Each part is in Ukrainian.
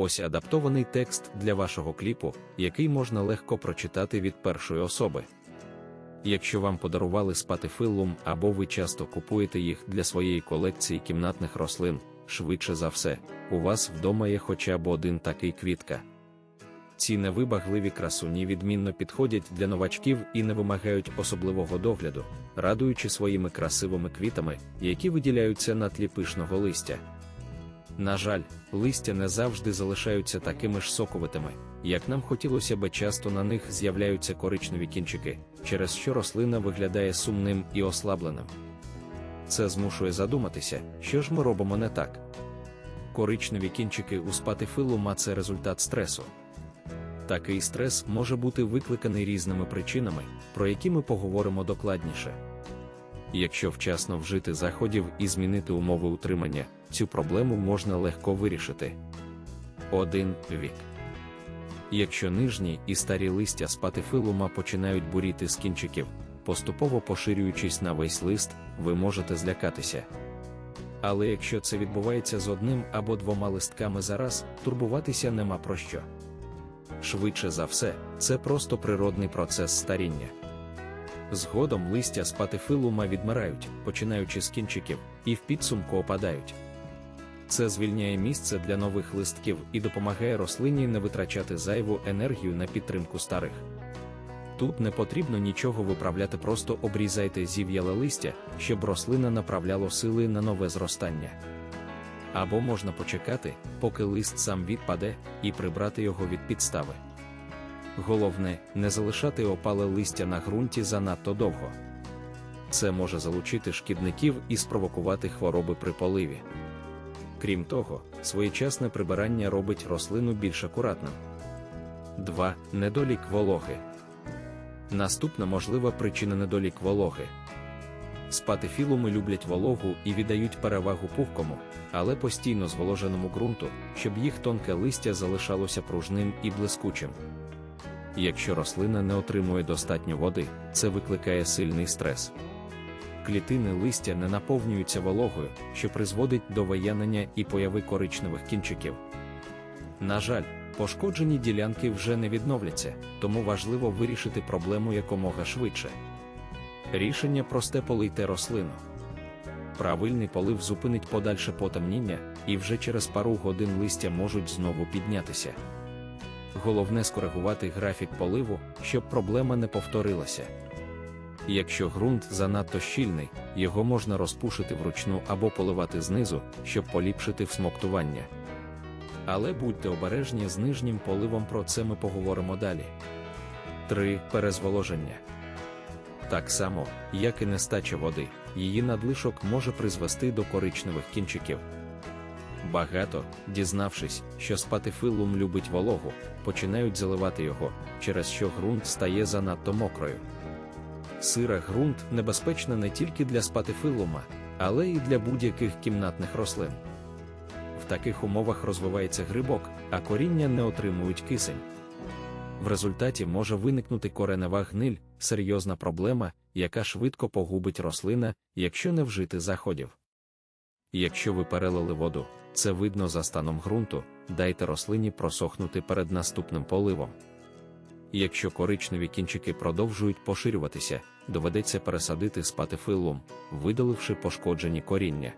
Ось адаптований текст для вашого кліпу, який можна легко прочитати від першої особи. Якщо вам подарували спатифиллум або ви часто купуєте їх для своєї колекції кімнатних рослин, швидше за все, у вас вдома є хоча б один такий квітка. Ці невибагливі красуні відмінно підходять для новачків і не вимагають особливого догляду, радуючи своїми красивими квітами, які виділяються на тлі пишного листя. На жаль, листя не завжди залишаються такими ж соковитими, як нам хотілося би часто на них з'являються коричневі кінчики, через що рослина виглядає сумним і ослабленим. Це змушує задуматися, що ж ми робимо не так. Коричневі кінчики у спатифилума – це результат стресу. Такий стрес може бути викликаний різними причинами, про які ми поговоримо докладніше. Якщо вчасно вжити заходів і змінити умови утримання, цю проблему можна легко вирішити. 1. Вік. Якщо нижні і старі листя спатифилума починають буріти з кінчиків, поступово поширюючись на весь лист, ви можете злякатися. Але якщо це відбувається з одним або двома листками зараз, турбуватися нема про що. Швидше за все, це просто природний процес старіння. Згодом листя з патифилума відмирають, починаючи з кінчиків, і в підсумку опадають. Це звільняє місце для нових листків і допомагає рослині не витрачати зайву енергію на підтримку старих. Тут не потрібно нічого виправляти, просто обрізайте зів'яле листя, щоб рослина направляло сили на нове зростання. Або можна почекати, поки лист сам відпаде, і прибрати його від підстави. Головне, не залишати опале листя на ґрунті занадто довго. Це може залучити шкідників і спровокувати хвороби при поливі. Крім того, своєчасне прибирання робить рослину більш акуратним. 2. Недолік вологи. Наступна можлива причина недолік вологи. Спатифілуми люблять вологу і віддають перевагу пухкому, але постійно зволоженому ґрунту, щоб їх тонке листя залишалося пружним і блискучим. Якщо рослина не отримує достатньо води, це викликає сильний стрес. Клітини листя не наповнюються вологою, що призводить до виянення і появи коричневих кінчиків. На жаль, пошкоджені ділянки вже не відновляться, тому важливо вирішити проблему якомога швидше. Рішення просте полийте рослину. Правильний полив зупинить подальше потемніння, і вже через пару годин листя можуть знову піднятися. Головне скоригувати графік поливу, щоб проблема не повторилася. Якщо ґрунт занадто щільний, його можна розпушити вручну або поливати знизу, щоб поліпшити всмоктування. Але будьте обережні з нижнім поливом, про це ми поговоримо далі. 3. Перезволоження. Так само, як і нестача води, її надлишок може призвести до коричневих кінчиків. Багато, дізнавшись, що спатифилум любить вологу, починають заливати його, через що ґрунт стає занадто мокрою. Сира ґрунт небезпечна не тільки для спатифилума, але й для будь-яких кімнатних рослин. В таких умовах розвивається грибок, а коріння не отримують кисень. В результаті може виникнути коренева гниль, серйозна проблема, яка швидко погубить рослина, якщо не вжити заходів. Якщо ви перелили воду, це видно за станом ґрунту, дайте рослині просохнути перед наступним поливом. Якщо коричневі кінчики продовжують поширюватися, доведеться пересадити спатифилум, видаливши пошкоджені коріння.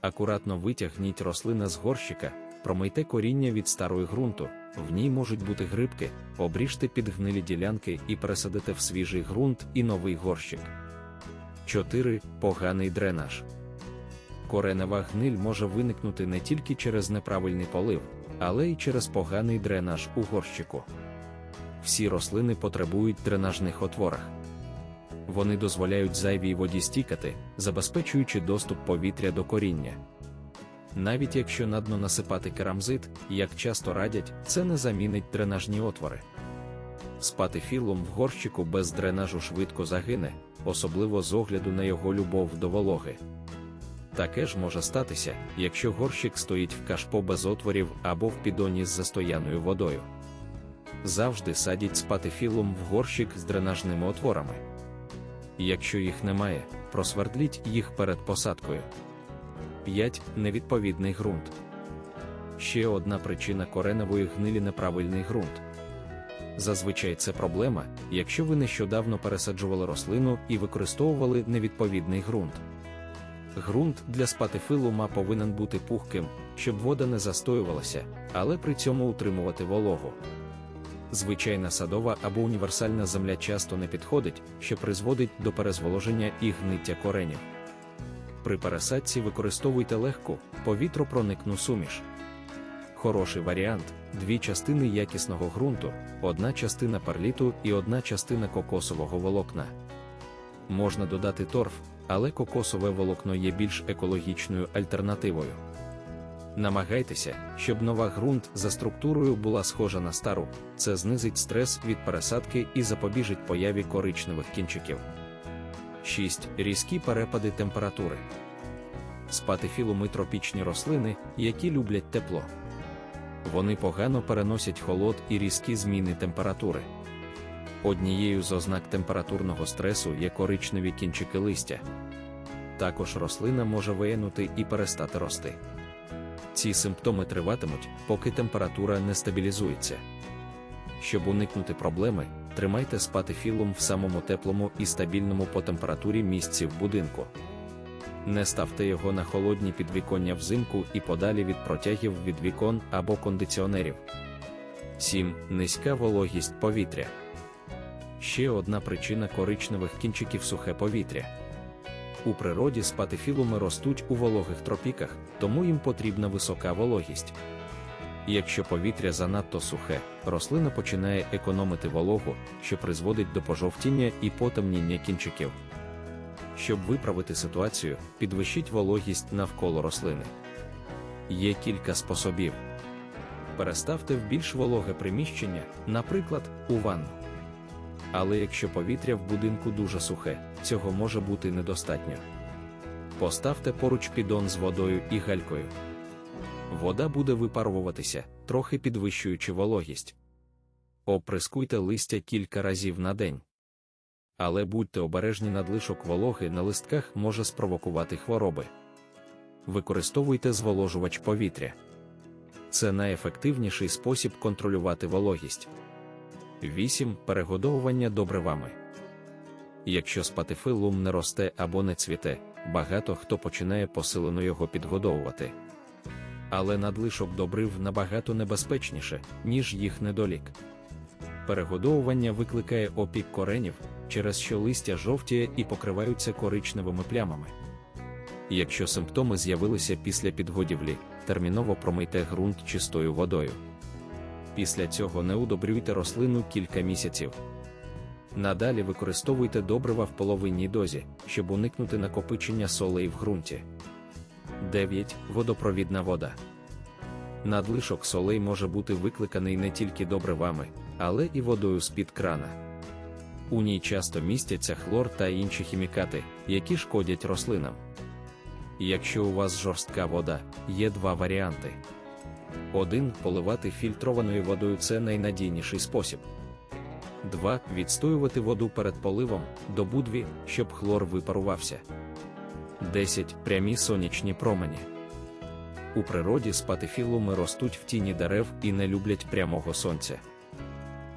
Акуратно витягніть рослина з горщика, промийте коріння від старої ґрунту, в ній можуть бути грибки, обріжте підгнилі ділянки і пересадите в свіжий ґрунт і новий горщик. 4. Поганий дренаж. Коренева гниль може виникнути не тільки через неправильний полив, але й через поганий дренаж у горщику. Всі рослини потребують дренажних отворах. Вони дозволяють зайвій воді стікати, забезпечуючи доступ повітря до коріння. Навіть якщо на дно насипати керамзит, як часто радять, це не замінить дренажні отвори. Спати філом в горщику без дренажу швидко загине, особливо з огляду на його любов до вологи. Таке ж може статися, якщо горщик стоїть в кашпо без отворів або в підоні з застояною водою. Завжди садіть спатифілум в горщик з дренажними отворами. Якщо їх немає, просвердліть їх перед посадкою. 5. Невідповідний ґрунт. Ще одна причина кореневої гнилі неправильний ґрунт. Зазвичай це проблема, якщо ви нещодавно пересаджували рослину і використовували невідповідний ґрунт. Ґрунт для спатифилума повинен бути пухким, щоб вода не застоювалася, але при цьому утримувати вологу. Звичайна садова або універсальна земля часто не підходить, що призводить до перезволоження і гниття коренів. При пересадці використовуйте легку, повітропроникну суміш. Хороший варіант дві частини якісного ґрунту, одна частина перліту і одна частина кокосового волокна. Можна додати торф, але кокосове волокно є більш екологічною альтернативою. Намагайтеся, щоб нова ґрунт за структурою була схожа на стару, це знизить стрес від пересадки і запобіжить появі коричневих кінчиків. 6. Різкі перепади температури. Спатифілуми тропічні рослини, які люблять тепло. Вони погано переносять холод і різкі зміни температури. Однією з ознак температурного стресу є коричневі кінчики листя. Також рослина може виянути і перестати рости. Ці симптоми триватимуть, поки температура не стабілізується. Щоб уникнути проблеми, тримайте спатифілум в самому теплому і стабільному по температурі місці в будинку. Не ставте його на холодні підвіконня взимку і подалі від протягів від вікон або кондиціонерів. 7. Низька вологість повітря. Ще одна причина коричневих кінчиків сухе повітря. У природі спатифілуми ростуть у вологих тропіках, тому їм потрібна висока вологість. Якщо повітря занадто сухе, рослина починає економити вологу, що призводить до пожовтіння і потемніння кінчиків. Щоб виправити ситуацію, підвищіть вологість навколо рослини. Є кілька способів. Переставте в більш вологе приміщення, наприклад, у ванну. Але якщо повітря в будинку дуже сухе, цього може бути недостатньо. Поставте поруч підон з водою і галькою. Вода буде випаруватися, трохи підвищуючи вологість. Оприскуйте листя кілька разів на день. Але будьте обережні надлишок вологи на листках може спровокувати хвороби. Використовуйте зволожувач повітря. Це найефективніший спосіб контролювати вологість. 8. Перегодовування добривами. Якщо спатифилум не росте або не цвіте, багато хто починає посилено його підгодовувати. Але надлишок добрив набагато небезпечніше, ніж їх недолік. Перегодовування викликає опік коренів, через що листя жовтіє і покриваються коричневими плямами. Якщо симптоми з'явилися після підгодівлі, терміново промийте ґрунт чистою водою. Після цього не удобрюйте рослину кілька місяців. Надалі використовуйте добрива в половинній дозі, щоб уникнути накопичення солей в ґрунті. 9. Водопровідна вода. Надлишок солей може бути викликаний не тільки добривами, але і водою з-під крана. У ній часто містяться хлор та інші хімікати, які шкодять рослинам. Якщо у вас жорстка вода, є два варіанти. Один поливати фільтрованою водою це найнадійніший спосіб. 2. Відстоювати воду перед поливом добу дві, щоб хлор випарувався. 10. Прямі сонячні промені. У природі спатифілуми ростуть в тіні дерев і не люблять прямого сонця.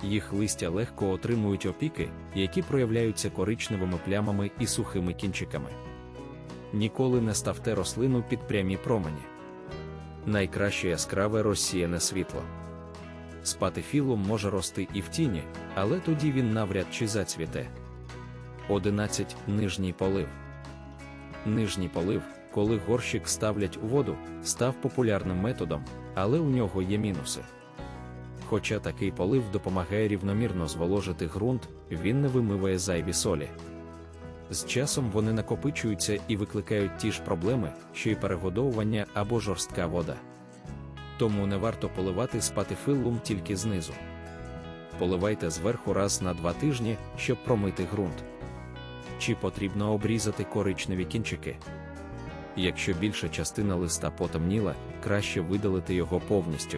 Їх листя легко отримують опіки, які проявляються коричневими плямами і сухими кінчиками. Ніколи не ставте рослину під прямі промені. Найкраще яскраве розсіяне світло. Спатифілум може рости і в тіні, але тоді він навряд чи зацвіте. 11. Нижній полив. Нижній полив, коли горщик ставлять у воду, став популярним методом, але у нього є мінуси. Хоча такий полив допомагає рівномірно зволожити ґрунт, він не вимиває зайві солі. З часом вони накопичуються і викликають ті ж проблеми, що й перегодовування або жорстка вода. Тому не варто поливати спатифиллум тільки знизу. Поливайте зверху раз на два тижні, щоб промити ґрунт. Чи потрібно обрізати коричневі кінчики? Якщо більша частина листа потемніла, краще видалити його повністю.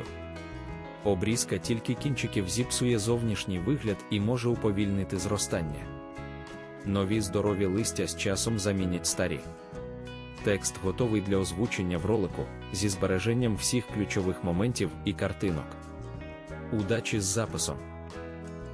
Обрізка тільки кінчиків зіпсує зовнішній вигляд і може уповільнити зростання. Нові здорові листя з часом замінять старі. Текст готовий для озвучення в ролику зі збереженням всіх ключових моментів і картинок. Удачі з записом!